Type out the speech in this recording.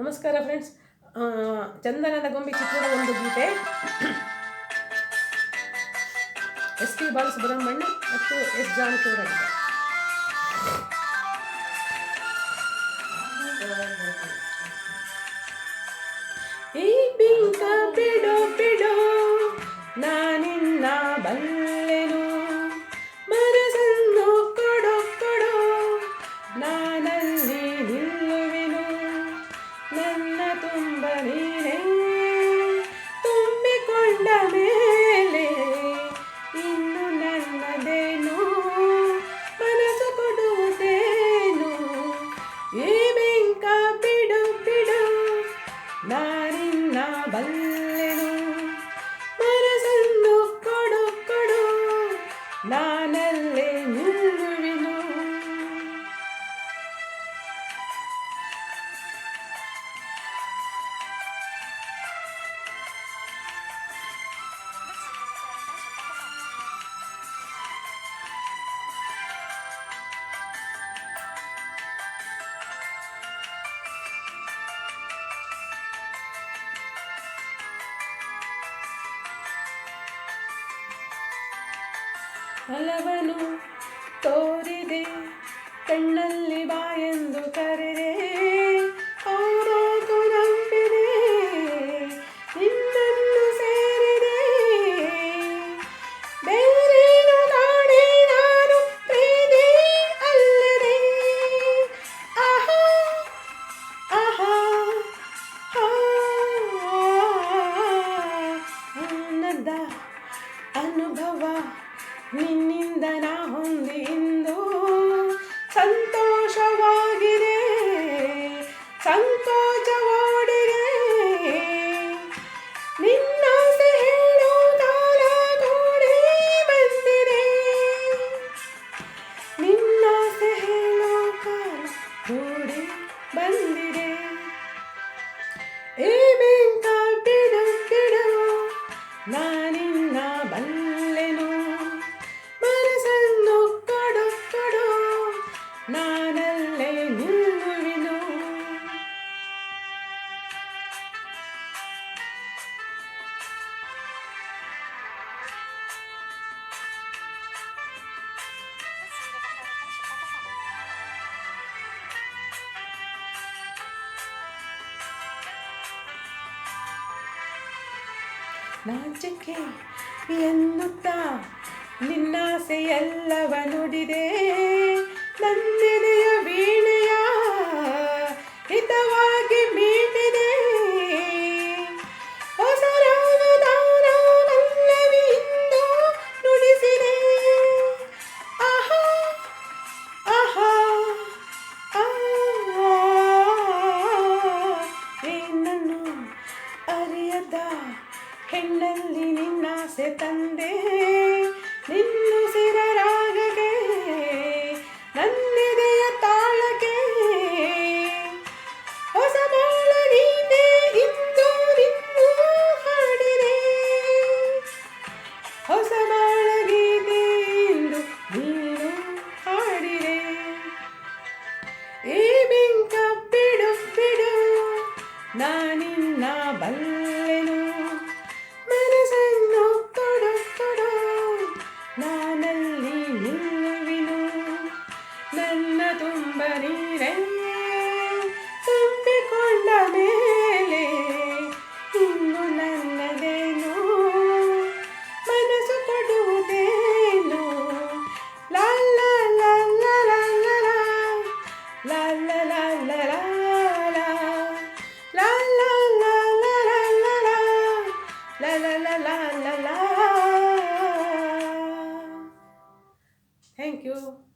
ನಮಸ್ಕಾರ ಫ್ರೆಂಡ್ಸ್ ಚಂದನದ ಗೊಂಬೆ ಚಿತ್ರದ ಒಂದು ಗೀತೆ. ಎಸ್ ಪಿ ಬಾಲಸುಬ್ರಹ್ಮಣ್ಯ ಮತ್ತು ಎಸ್ ಜಾನಕಿ ಹಲವನು ತೋರಿದೆ ಕಣ್ಣಲ್ಲಿ ಎಂದು ಕರೆದೆ. ಸಂಕೋಚವಾಡಿದೆ ನಿನ್ನ ಹೇಳೋ ಕಾಲ ಕೂಡಿ ಬಂದಿದೆ ನಿನ್ನ ಹೇಳೋ ಕಾಲ ಕೂಡಿ ಬಂದಿದೆ ಏ ಬೆಂಕ ಬಿಡು ಬಿಡು ನಾನಿನ್ನ ರಾಜ್ಯಕ್ಕೆ ಎನ್ನುತ್ತಾ ನಿನ್ನಾಸೆಯೆಲ್ಲವ ನುಡಿದೆ. ನನ್ನೆನೆ ನಿನ್ನಾಸೆ ತಂದೆ ನಿನ್ನುಸಿರ ರಾಗಗೆ ನನ್ನೆದೆಯ ತಾಳಗೆ ಹೊಸ ನೀನೆ ಇಂದು ನಿನ್ನು ಹಾಡಿದೆ. ಹೊಸ ಬಾಳ ಗೀತೆ ಇಂದು ನೀನು ಹಾಡಿದೆ. ಈ ಬಿಂಕ ಬಿಡು ಬಿಡು, ನಾನಿನ್ನ ಬಲ್ಲೆನು Thank you.